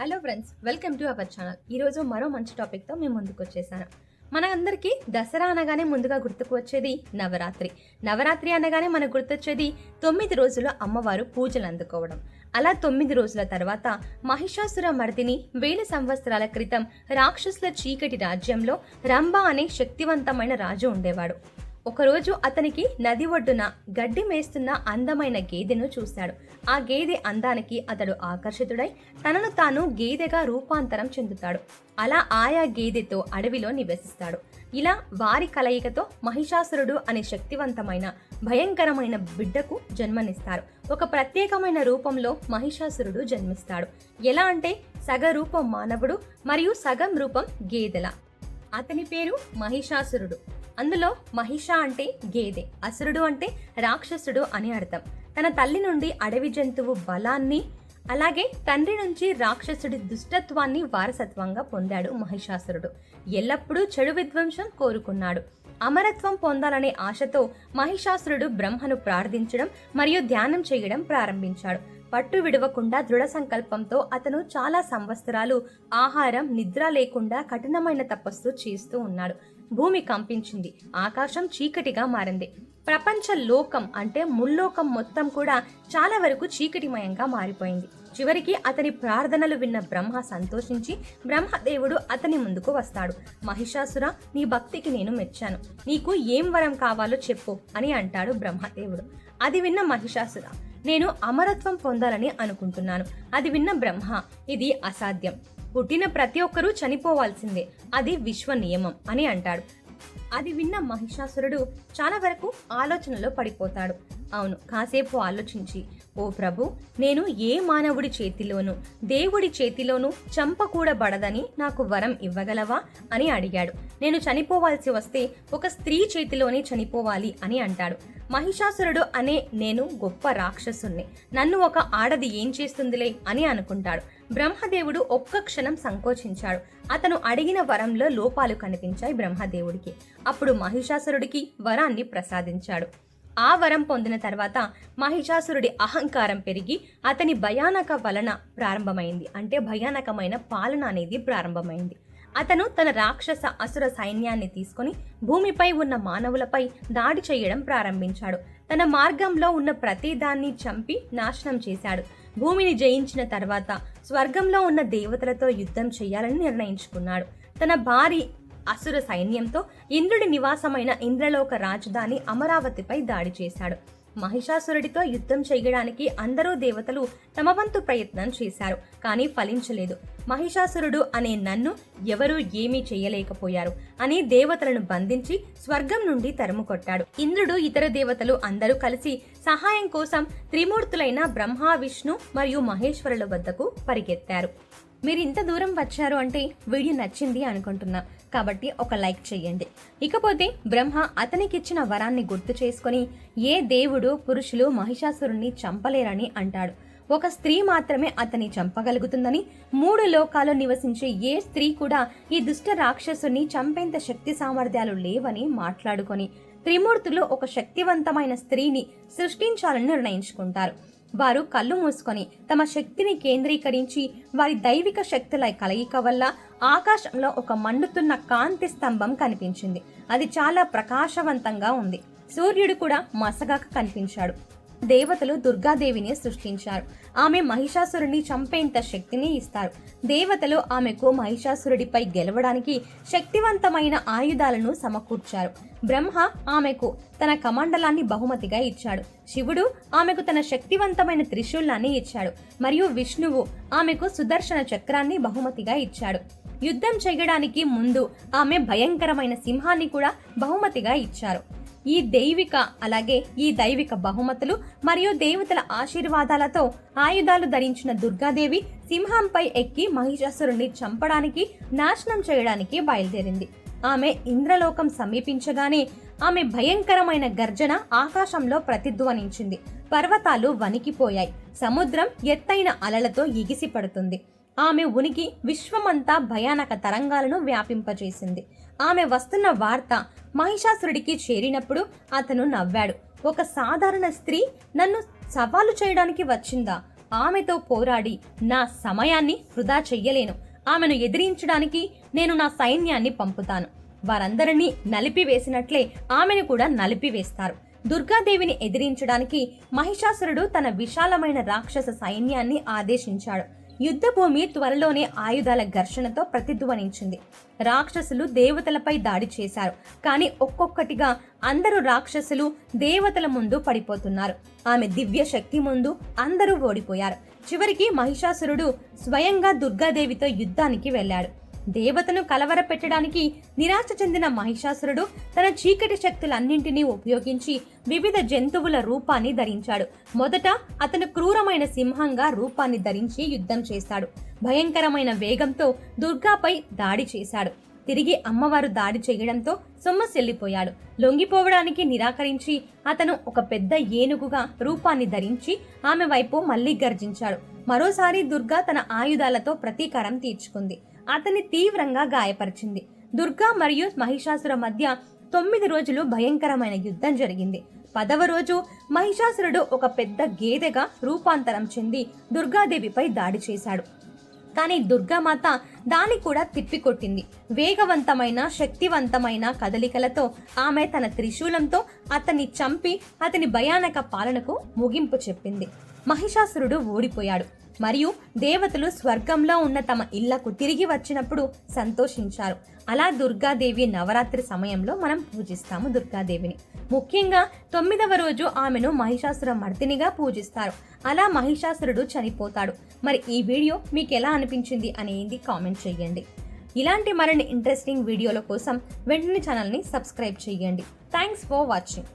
Hello friends welcome to our channel ఈరోజు మరో మంచి టాపిక్తో మేము ముందుకు వచ్చేసాను. మనందరికీ దసరా అనగానే ముందుగా గుర్తుకు వచ్చేది నవరాత్రి. నవరాత్రి అనగానే మనకు గుర్తొచ్చేది తొమ్మిది రోజులు అమ్మవారు పూజలు అందుకోవడం. అలా తొమ్మిది రోజుల తర్వాత మహిషాసుర మర్దిని వేల సంవత్సరాల క్రితం రాక్షసుల చీకటి రాజ్యంలో రంభ అనే శక్తివంతమైన రాజు ఉండేవాడు. ఒకరోజు అతనికి నది ఒడ్డున గడ్డి మేస్తున్న అందమైన గేదెను చూశాడు. ఆ గేదె అందానికి అతడు ఆకర్షితుడై తనను తాను గేదెగా రూపాంతరం చెందుతాడు. అలా ఆయా గేదెతో అడవిలో నివసిస్తాడు. ఇలా వారి కలయికతో మహిషాసురుడు అనే శక్తివంతమైన భయంకరమైన బిడ్డకు జన్మనిస్తారు. ఒక ప్రత్యేకమైన రూపంలో మహిషాసురుడు జన్మిస్తాడు. ఎలా అంటే సగ రూపం మానవుడు మరియు సగం రూపం గేదెల. అతని పేరు మహిషాసురుడు. అందులో మహిష అంటే గేదె అసురుడు అంటే రాక్షసుడు అని అర్థం. తన తల్లి నుండి అడవి జంతువు బలాన్ని అలాగే తండ్రి నుంచి రాక్షసుడి దుష్టత్వాన్ని వారసత్వంగా పొందాడు మహిషాసురుడు. ఎల్లప్పుడూ చెడు విధ్వంసం కోరుకున్నాడు. అమరత్వం పొందాలనే ఆశతో మహిషాసురుడు బ్రహ్మను ప్రార్థించడం మరియు ధ్యానం చేయడం ప్రారంభించాడు. పట్టు విడవకుండా దృఢ సంకల్పంతో అతను చాలా సంవత్సరాలు ఆహారం నిద్ర లేకుండా కఠినమైన తపస్సు చేస్తూ ఉన్నాడు. భూమి కంపించింది. ఆకాశం చీకటిగా మారింది. ప్రపంచ లోకం అంటే ముల్లోకం మొత్తం కూడా చాలా వరకు చీకటిమయంగా మారిపోయింది. చివరికి అతని ప్రార్థనలు విన్న బ్రహ్మ సంతోషించి బ్రహ్మదేవుడు అతని ముందుకు వస్తాడు. మహిషాసుర నీ భక్తికి నేను మెచ్చాను. నీకు ఏం వరం కావాలో చెప్పు అని అంటాడు బ్రహ్మదేవుడు అది విన్న మహిషాసుర నేను అమరత్వం పొందాలని అనుకుంటున్నాను. అది విన్న బ్రహ్మ ఇది అసాధ్యం. పుట్టిన ప్రతి ఒక్కరూ చనిపోవాల్సిందే. అది విశ్వ నియమం అని అంటాడు. అది విన్న మహిషాసురుడు చాలా వరకు ఆలోచనలో పడిపోతాడు. అవును కాసేపు ఆలోచించి ఓ ప్రభు నేను ఏ మానవుడి చేతిలోనూ దేవుడి చేతిలోనూ చంపకూడబడదని నాకు వరం ఇవ్వగలవా అని అడిగాడు. నేను చనిపోవాల్సి వస్తే ఒక స్త్రీ చేతిలోనే చనిపోవాలి అని అంటాడు. మహిషాసురుడు అనే నేను గొప్ప రాక్షసుణ్ణి. నన్ను ఒక ఆడది ఏం చేస్తుందిలే అని అనుకుంటాడు. బ్రహ్మదేవుడు ఒక్క క్షణం సంకోచించాడు. అతను అడిగిన వరంలో లోపాలు కనిపించాయి బ్రహ్మదేవుడికి. అప్పుడు మహిషాసురుడికి వరాన్ని ప్రసాదించాడు. ఆ వరం పొందిన తర్వాత మహిషాసురుడి అహంకారం పెరిగి అతని భయానక వలన ప్రారంభమైంది. అంటే భయానకమైన పాలన అనేది ప్రారంభమైంది. అతను తన రాక్షస అసుర సైన్యాన్ని తీసుకొని భూమిపై ఉన్న మానవులపై దాడి చేయడం ప్రారంభించాడు. తన మార్గంలో ఉన్న ప్రతిదాన్ని చంపి నాశనం చేశాడు. భూమిని జయించిన తర్వాత స్వర్గంలో ఉన్న దేవతలతో యుద్ధం చేయాలని నిర్ణయించుకున్నాడు. తన భారీ అసుర సైన్యంతో ఇంద్రుడి నివాసమైన ఇంద్రలోక రాజధాని అమరావతిపై దాడి చేశాడు. మహిషాసురుడితో యుద్ధం చేయడానికి అందరూ దేవతలు తమ వంతు ప్రయత్నం చేశారు కానీ ఫలించలేదు. మహిషాసురుడు అనే నన్ను ఎవరూ ఏమీ చేయలేకపోయారు అని దేవతలను బంధించి స్వర్గం నుండి తరుముకొట్టాడు ఇంద్రుడు ఇతర దేవతలు అందరూ కలిసి సహాయం కోసం త్రిమూర్తులైన బ్రహ్మ విష్ణు మరియు మహేశ్వరుల వద్దకు పరిగెత్తారు. మీరు ఇంత దూరం వచ్చారు అంటే వీడియో నచ్చింది అనుకుంటున్నా. కాబట్టి ఒక లైక్ చేయండి. ఇకపోతే బ్రహ్మ అతనికిచ్చిన వరాన్ని గుర్తు చేసుకొని ఏ దేవుడు పురుషులు మహిషాసురుణ్ణి చంపలేరని అంటాడు. ఒక స్త్రీ మాత్రమే అతన్ని చంపగలుగుతుందని మూడు లోకాల్లో నివసించే ఏ స్త్రీ కూడా ఈ దుష్ట రాక్షసుని చంపేంత శక్తి సామర్థ్యాలు లేవని మాట్లాడుకొని త్రిమూర్తులు ఒక శక్తివంతమైన స్త్రీని సృష్టించాలని నిర్ణయించుకుంటారు. వారు కళ్ళు మూసుకొని తమ శక్తిని కేంద్రీకరించి వారి దైవిక శక్తుల కలయిక వల్ల ఆకాశంలో ఒక మండుతున్న కాంతి స్తంభం కనిపించింది. అది చాలా ప్రకాశవంతంగా ఉంది. సూర్యుడు కూడా మసగాక కనిపించాడు. దేవతలు దుర్గాదేవిని సృష్టించారు. ఆమె మహిషాసురుడిని చంపేంత శక్తిని ఇస్తారు. దేవతలు ఆమెకు మహిషాసురుడిపై గెలవడానికి శక్తివంతమైన ఆయుధాలను సమకూర్చారు. బ్రహ్మ ఆమెకు తన కమండలాన్ని బహుమతిగా ఇచ్చాడు. శివుడు ఆమెకు తన శక్తివంతమైన త్రిశూలాన్ని ఇచ్చాడు. మరియు విష్ణువు ఆమెకు సుదర్శన చక్రాన్ని బహుమతిగా ఇచ్చాడు. యుద్ధం చేయడానికి ముందు ఆమె భయంకరమైన సింహాన్ని కూడా బహుమతిగా ఇచ్చారు. ఈ దైవిక అలాగే ఈ దైవిక బహుమతులు మరియు దేవతల ఆశీర్వాదాలతో ఆయుధాలు ధరించిన దుర్గాదేవి సింహంపై ఎక్కి మహిషాసురుణ్ణి చంపడానికి నాశనం చేయడానికి బయలుదేరింది. ఆమె ఇంద్రలోకం సమీపించగానే ఆమె భయంకరమైన గర్జన ఆకాశంలో ప్రతిధ్వనించింది. పర్వతాలు వణికిపోయాయి. సముద్రం ఎత్తైన అలలతో ఇగిసి పడుతుంది ఆమె ఉనికి విశ్వమంతా భయానక తరంగాలను వ్యాపింపజేసింది. ఆమె వస్తున్న వార్త మహిషాసురుడికి చేరినప్పుడు అతను నవ్వాడు. ఒక సాధారణ స్త్రీ నన్ను సవాలు చేయడానికి వచ్చిందా? ఆమెతో పోరాడి నా సమయాన్ని వృధా చెయ్యలేను. ఆమెను ఎదిరించడానికి నేను నా సైన్యాన్ని పంపుతాను. వారందరినీ నలిపివేసినట్లే ఆమెను కూడా నలిపివేస్తారు. దుర్గాదేవిని ఎదిరించడానికి మహిషాసురుడు తన విశాలమైన రాక్షస సైన్యాన్ని ఆదేశించాడు. యుద్ధభూమి త్వరలోనే ఆయుధాల ఘర్షణతో ప్రతిధ్వనించింది. రాక్షసులు దేవతలపై దాడి చేశారు. కానీ ఒక్కొక్కటిగా అందరూ రాక్షసులు దేవతల ముందు పడిపోతున్నారు. ఆమె దివ్య శక్తి ముందు అందరూ ఓడిపోయారు. చివరికి మహిషాసురుడు స్వయంగా దుర్గాదేవితో యుద్ధానికి వెళ్ళాడు. దేవతను కలవరపెట్టడానికి నిరాశ చెందిన మహిషాసురుడు తన చీకటి శక్తులన్నింటినీ ఉపయోగించి వివిధ జంతువుల రూపాన్ని ధరించాడు. మొదట అతను క్రూరమైన సింహంగా రూపాన్ని ధరించి యుద్ధం చేశాడు భయంకరమైన వేగంతో దుర్గాపై దాడి చేశాడు. తిరిగి అమ్మవారు దాడి చేయడంతో సొమ్మసిల్లిపోయాడు. లొంగిపోవడానికి నిరాకరించి అతను ఒక పెద్ద ఏనుగుగా రూపాన్ని ధరించి ఆమె వైపు మళ్ళీ గర్జించాడు. మరోసారి దుర్గా తన ఆయుధాలతో ప్రతీకారం తీర్చుకుంది. అతన్ని తీవ్రంగా గాయపరిచింది. దుర్గా మరియు మహిషాసుర మధ్య తొమ్మిది రోజులు భయంకరమైన యుద్ధం జరిగింది. పదవ రోజు మహిషాసురుడు ఒక పెద్ద గేదెగా రూపాంతరం చెంది దుర్గాదేవిపై దాడి చేశాడు. కానీ దుర్గామాత దాన్ని కూడా తిప్పికొట్టింది. వేగవంతమైన శక్తివంతమైన కదలికలతో ఆమె తన త్రిశూలంతో అతన్ని చంపి అతని భయానక పాలనకు ముగింపు చెప్పింది. మహిషాసురుడు ఓడిపోయాడు. మరియు దేవతలు స్వర్గంలో ఉన్న తమ ఇళ్ళకు తిరిగి వచ్చినప్పుడు సంతోషించారు. అలా దుర్గాదేవి నవరాత్రి సమయంలో మనం పూజిస్తాము దుర్గాదేవిని. ముఖ్యంగా తొమ్మిదవ రోజు ఆమెను మహిషాసుర మర్దినిగా పూజిస్తారు. అలా మహిషాసురుడు చనిపోతాడు. మరి ఈ వీడియో మీకు ఎలా అనిపించింది అనేది కామెంట్ చేయండి. ఇలాంటి మరిన్ని ఇంట్రెస్టింగ్ వీడియోల కోసం వెంటనే ఛానల్ని సబ్స్క్రైబ్ చేయండి. Thanks for watching.